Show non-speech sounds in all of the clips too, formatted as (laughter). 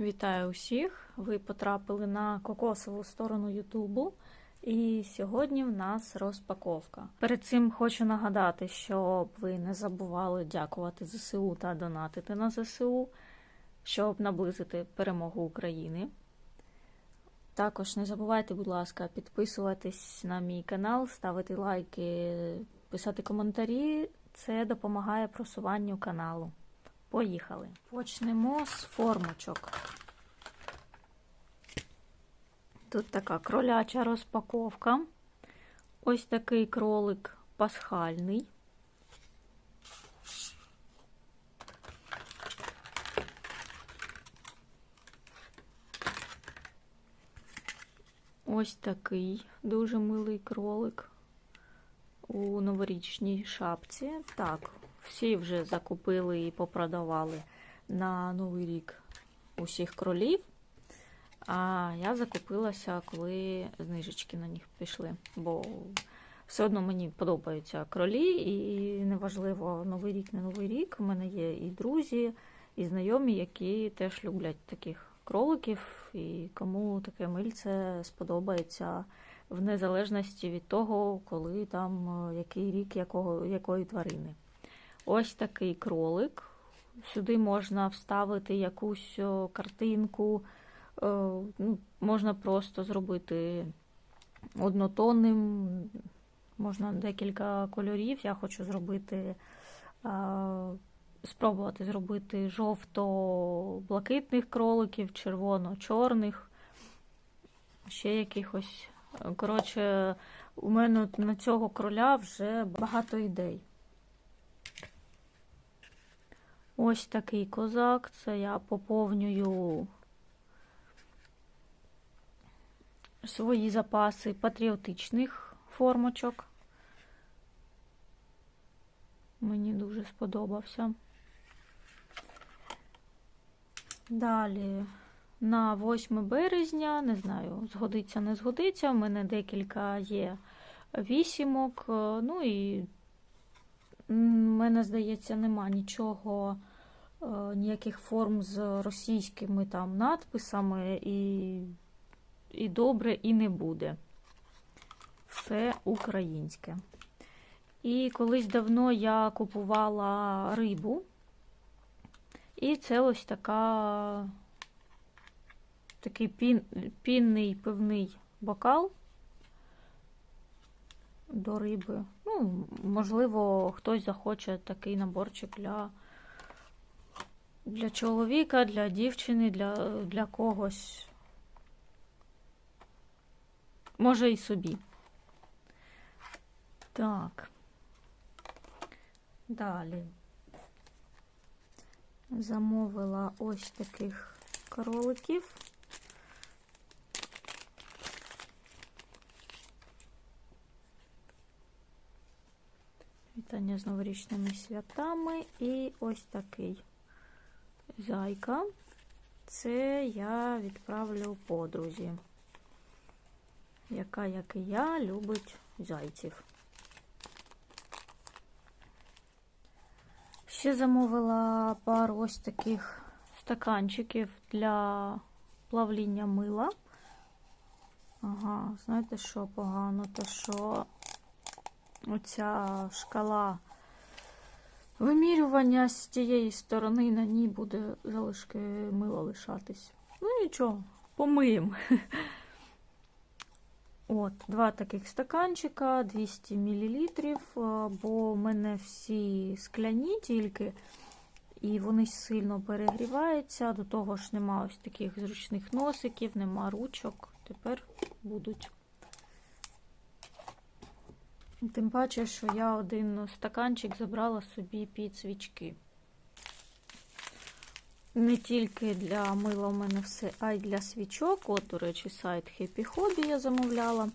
Вітаю усіх! Ви потрапили на кокосову сторону Ютубу. І сьогодні в нас розпаковка. Перед цим хочу нагадати, щоб ви не забували дякувати ЗСУ та донатити на ЗСУ, щоб наблизити перемогу України. Також не забувайте, будь ласка, підписуватись на мій канал, ставити лайки, писати коментарі. Це допомагає просуванню каналу. Поїхали. Почнемо з формочок. Тут така кроляча розпаковка. Ось такий кролик пасхальний. Ось такий дуже милий кролик у новорічній шапці. Так, всі вже закупили і попродавали на Новий рік усіх кролів. А я закупилася, коли знижечки на них пішли. Бо все одно мені подобаються кролі, і неважливо, новий рік, не новий рік. У мене є і друзі, і знайомі, які теж люблять таких кроликів, і кому таке мильце сподобається в незалежності від того, коли там який рік якого, якої тварини. Ось такий кролик. Сюди можна вставити якусь картинку. Ну, Можна просто зробити однотонним, можна декілька кольорів. Я хочу зробити, спробувати зробити жовто-блакитних кроликів, червоно-чорних, ще якихось. Коротше, у мене на цього кроля вже багато ідей. Ось такий козак, це я поповнюю свої запаси патріотичних формочок. Мені дуже сподобався. Далі на 8 березня, не знаю, згодиться, не згодиться. У мене декілька є вісімок. Ну і мене, здається, нема нічого, ніяких форм з російськими там надписами і і добре, і не буде. Все українське. І колись давно я купувала рибу, і це ось така такий пін, пінний пивний бокал до риби. Ну, можливо, хтось захоче такий наборчик для для чоловіка, для дівчини, для, для когось. Може і собі. Так. Далі замовила ось таких кроликів. Вітання з новорічними святами і ось такий зайка. Це я відправлю подрузі яка, як і я, любить зайців. Ще замовила пару ось таких стаканчиків для плавління мила. Ага, знаєте, що погано? Те, що оця шкала вимірювання з тієї сторони на ній буде залишки мила лишатись. Ну нічого, помиємо. От, Два таких стаканчика, 200 мл, бо в мене всі скляні тільки, і вони сильно перегріваються. До того ж, нема ось таких зручних носиків, нема ручок. Тепер будуть. Тим паче, що я один стаканчик забрала собі під свічки. Не тільки для мила у мене все, а й для свічок. От, до речі, сайт Happy Hobby я замовляла.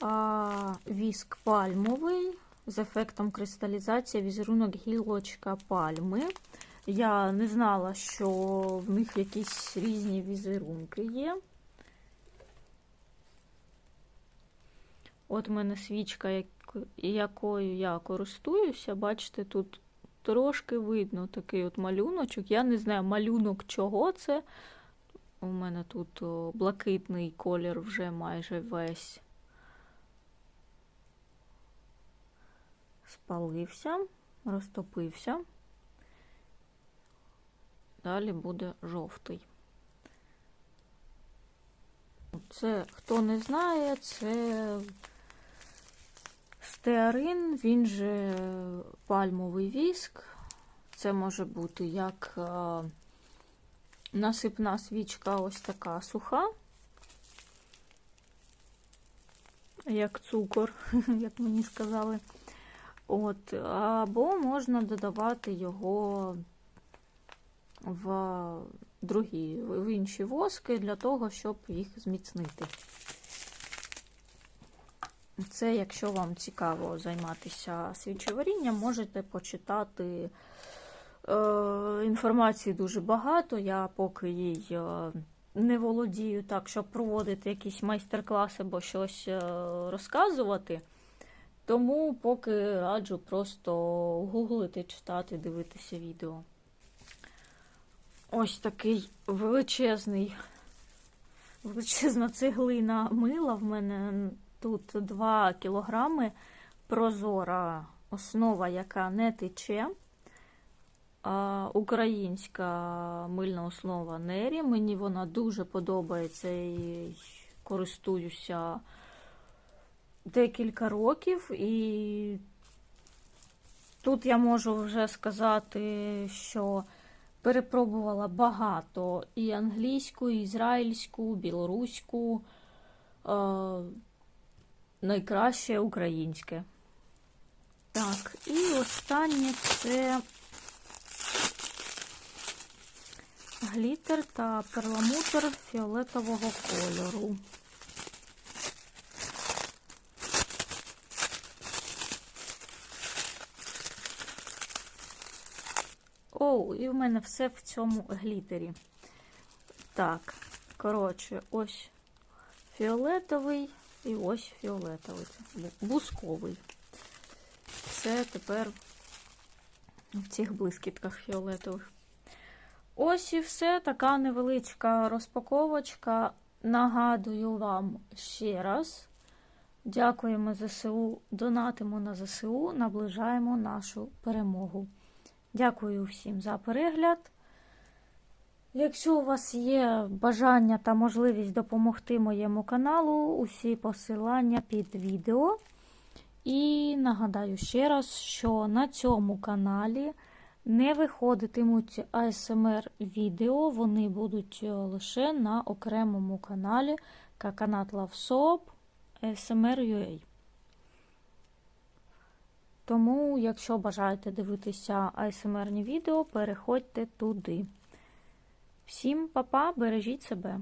А, Віск пальмовий з ефектом кристалізації, візерунок гілочка пальми. Я не знала, що в них якісь різні візерунки є. От у мене свічка, якою я користуюся, бачите, тут трошки видно такий от малюночок. Я не знаю, малюнок чого це. У мене тут о, блакитний колір вже майже весь спалився, розтопився. Далі буде жовтий. Це, хто не знає, це стеарин, він же пальмовий віск. Це може бути як е, насипна свічка ось така суха, як цукор, (laughs) як мені сказали. От, або можна додавати його в другі, в інші воски для того, щоб їх зміцнити. Це, якщо вам цікаво займатися свічеварінням, можете почитати. Е, інформації дуже багато. Я поки їй е, не володію так, щоб проводити якісь майстер-класи або щось е, розказувати. Тому поки раджу просто гуглити, читати, дивитися відео. Ось такий величезний, величезна цеглина мила. В мене тут 2 кілограми прозора основа, яка не тече. Українська мильна основа Нері. Мені вона дуже подобається і користуюся декілька років. І тут я можу вже сказати, що перепробувала багато і англійську, і ізраїльську, білоруську, е, найкраще українське. Так, і останнє це глітер та перламутр фіолетового кольору. Оу, і в мене все в цьому глітері. Так, коротше, ось фіолетовий і ось фіолетовий. Це бусковий. Все тепер в цих блискітках фіолетових. Ось і все. Така невеличка розпаковочка. Нагадую вам ще раз. Дякуємо ЗСУ, донатимо на ЗСУ, наближаємо нашу перемогу. Дякую всім за перегляд. Якщо у вас є бажання та можливість допомогти моєму каналу, усі посилання під відео. І нагадаю ще раз, що на цьому каналі не виходитимуть ASMR відео, вони будуть лише на окремому каналі Каканат Лавсоп ASMR.ua. Тому, якщо бажаєте дивитися ASMR відео, переходьте туди. Всім па-па, бережіть себе!